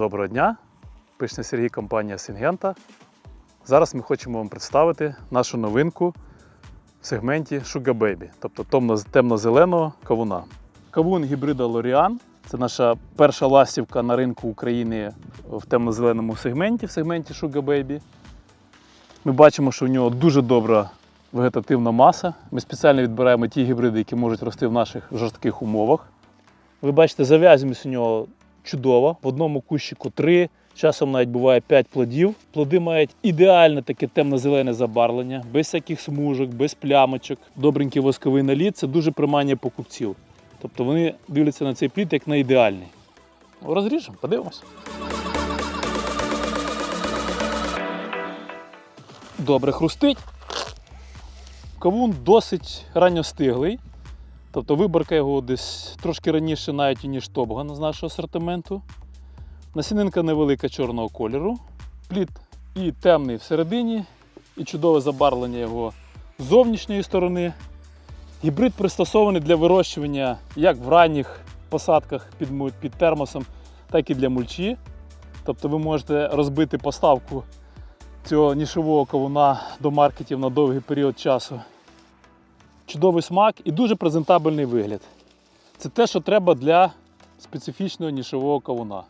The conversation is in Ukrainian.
Доброго дня! Пишний Сергій, компанія Сингента. Зараз ми хочемо вам представити нашу новинку в сегменті Sugar Baby, тобто темно-зеленого кавуна. Кавун гібрида L'Oreal – це наша перша ластівка на ринку України в темно-зеленому сегменті, в сегменті Sugar Baby. Ми бачимо, що в нього дуже добра вегетативна маса. Ми спеціально відбираємо ті гібриди, які можуть рости в наших жорстких умовах. Ви бачите, зав'язаність у нього чудова. В одному кущику три, часом навіть буває 5 плодів. Плоди мають ідеальне таке темно-зелене забарвлення, без всяких смужок, без плямочок. Добренький восковий наліт це дуже приманює покупців. Тобто вони дивляться на цей плід як на ідеальний. Розріжемо, подивимось. Добре хрустить. Кавун досить ранньостиглий. Тобто виборка його десь трошки раніше навіть ніж Топган з нашого асортименту. Насінинка невелика чорного кольору. Плід і темний всередині, і чудове забарвлення його з зовнішньої сторони. Гібрид пристосований для вирощування як в ранніх посадках під, під термосом, так і для мульчі. Тобто ви можете розбити поставку цього нішового кавуна до маркетів на довгий період часу чудовий смак і дуже презентабельний вигляд. Це те, що треба для специфічного нішового кавуна.